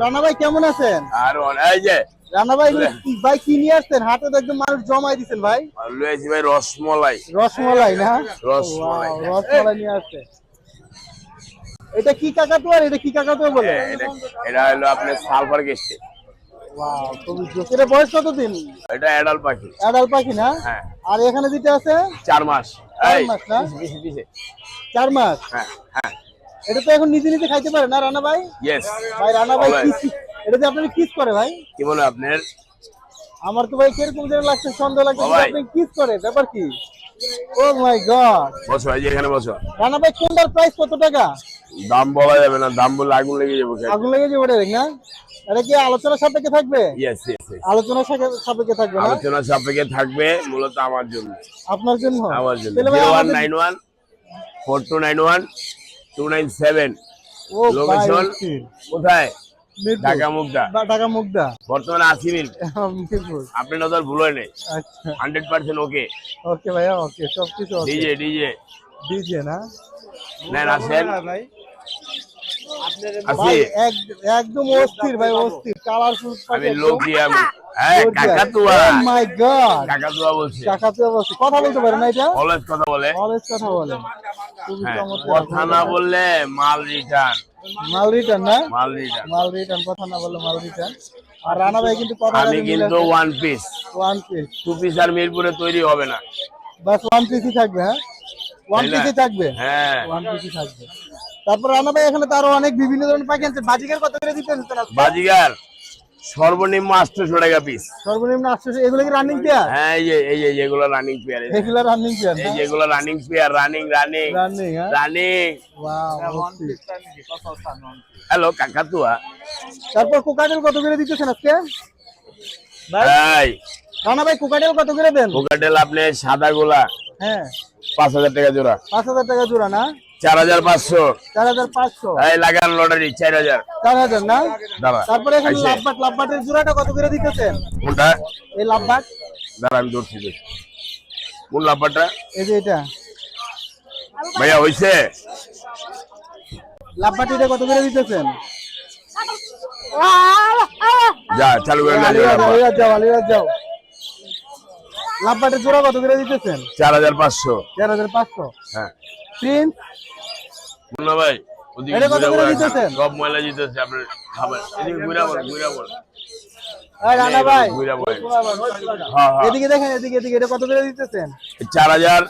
রানা ভাই কেমন আছেন? আর যে। রানা ভাই ভাই কি নিয়ে আসছেন? হাতে তো একদম মানুষ জমাই দিচ্ছেন ভাই। ভাই রসমলাই। রসমলাই না? রসমলাই। রসমলাই নিয়ে আসছে। এটা কি এটা কি কাকাতুয়া বলে? এটা এটা হলো আপনার সালফার গেস্টে Wow, খুবই জোস। এটা বয়স কতদিন? এটা অ্যাডাল পাখি। অ্যাডাল পাখি না? হ্যাঁ। আর এখানে যেটা আছে? চার মাস। চার মাস না? চার মাস? হ্যাঁ হ্যাঁ। এটা তো এখন নিজে নিজে খাইতে পারে না রানা ভাই? ইয়েস ভাই রানা ভাই Alright. কিস এটা যে আপনার কিস করে ভাই। কি বলে আপনার? আমার তো ভাই কীরকম যেন লাগছে সন্দেহ লাগছে ও ভাই। আপনি কিস করে ব্যাপার কি? ও মাই গড বসো এই যে এখানে বসো। রানা ভাই কোনটার প্রাইস কত টাকা? দাম বলা যাবে না দাম বললে আগুন লেগে যাবে আগুন লেগে যাবে ডাইরেক্ট না? এটা কি আলোচনা সাপেক্ষে থাকবে? ইয়েস ইয়েস আলোচনা সাপে- সাপেক্ষে থাকবে না? আলোচনা সাপেক্ষে থাকবে মূলত আমার জন্য। আপনার জন্য। আমার জন্য। তাহলে ভাই জিরো ওয়ান আমাদের- nine one four two nine one two nine seven location কোথায়। ঢাকা মুগদা। ঢাকা মুগদা। বর্তমানে আশি মিরপুর। আপনি নজর ভুল হয় নাই হান্ড্রেড পার্সেন্ট ওকে ওকে ভাইয়া ওকে সব কিছু ডিজে ডিজে। ডিজে না? নেন আসেন ভাই। একদম অস্থির ভাই অস্থির। কালারফুল আমি লোকি আমি হ্যাঁ কাকাতুয়া। মাই গড কাকাতুয়া বলছি। কাকাতুয়া বলছে। কথা বলতে পারে না এটা? অলওয়েজ কথা বলে। অলওয়েজ কথা বলে। খুবই হ্যাঁ কথা না বললে মাল রিটার্ন মাল রিটার্ন না? মাল রিটার্ন মাল রিটার্ন কথা না বললে মাল রিটার্ন আর রানা ভাই কিন্তু কথা আমি কিন্তু one piece one piece two piece আর মিরপুরে তৈরি হবে না। বাস ওয়ান পিসই থাকবে হ্যাঁ? ওয়ান পিসই থাকবে? হ্যাঁ। ওয়ান পিসই থাকবে। তারপর রানা ভাই এখানে তো আরও অনেক বিভিন্ন ধরনের পাখি আছে। বাজিকার কত করে দিতে হচ্ছে বাজিগার সর্বনিম্ন আটশোশো টাকা পিস সর্বনিম্ন আটশো এগুলো কি রানিং পেয়ার হ্যাঁ এই যে এই যে যেগুলো রানিং পেয়ার এগুলো রানিং পেয়ার এই যেগুলো running pair running running running running hello কাকাতুয়া। তারপর কোকাটেল কত করে দিতেছেন আজকে? ভাই? রানা ভাই কোকাটেল কত করে দেন? কোকাটেল আপনি সাদা গোলা হ্যাঁ। পাঁচ হাজার টাকা জোড়া। পাঁচ হাজার টাকা জোড়া না? চার হাজার পাঁচশো। চার হাজার পাঁচশো। এই লাগান লটারি চার হাজার। চার হাজার না? দাঁড়া তারপরে এখানে। লাভবাট লাভবাটের জোড়াটা কত করে দিতেছেন? কোনটা? এই লাভবাট। দাঁড়া আমি ধরছি কোন লাম্বারটা এই যে এটা। ভাইয়া হইছে? লাভবাট কত করে দিতেছেন? যা চালু করে যাও, যাও লাভবাটের জোড়া কত করে দিতেছেন? চার হাজার পাঁচশো। চার হাজার পাঁচশো। হ্যাঁ। প্রিন্স? মুন্না ভাই এটা কত করে দিতেছেন? সব ময়লা জিতেছে আপনার খাবার। এদিকে ঘুরা বল ঘুরা বল। দেখেন এদিকে এদিকে এটা কত করে দিতেছেন? চার হাজার।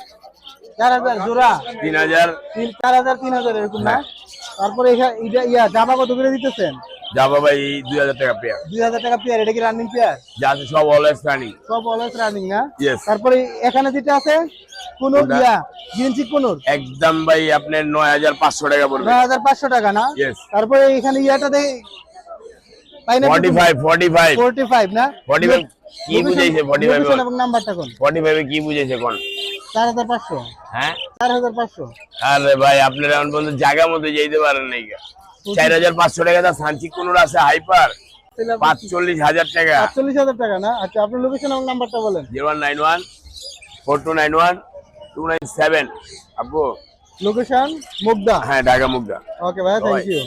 চার হাজার জোড়া? তিন হাজার। তিন চার হাজার তিন হাজার এরকম না? হ্যাঁ। তারপরে এটা ইয়া জামা কত করে দিতেছেন? যা বাবা এই দুই হাজার টাকা পেয়ার দুই হাজার টাকা পেয়ার এটা কি রানিং পেয়ার যা আছে সব অলওয়েজ রানিং সব অলওয়েজ রানিং না? তারপরে এখানে যেটা আছে কুনুর কুনুর। একদম ভাই আপনার নয় হাজার পাঁচশো টাকা পড়বে। নয় হাজার পাঁচশো টাকা না? তারপরে এখানে ইয়াটা দেখ forty five forty five forty five না? ফর্টি ফাইভ কি বুঝাইছে ফর্টি ফাইভ নাম্বারটা কোন? ফর্টি ফাইভে কি বুঝাইছে কোন? চার হাজার পাঁচশো। হ্যাঁ? চার হাজার পাঁচশো। আরে ভাই আপনারা পর্যন্ত জায়গা মতো যেতে পারেন নাই। চার হাজার পাঁচশো টাকা দা সানচি কোনোর আছে হাইপার পাঁচচল্লিশ হাজার টাকা। পাঁচচল্লিশ হাজার টাকা না? আচ্ছা আপনার লোকেশন আমার নাম্বারটা বলেন। Zero one nine one four two nine one two nine seven. আপু লোকেশন মুগদা। হ্যাঁ ঢাকা মুগদা। ওকে ভাইয়া থ্যাংক ইউ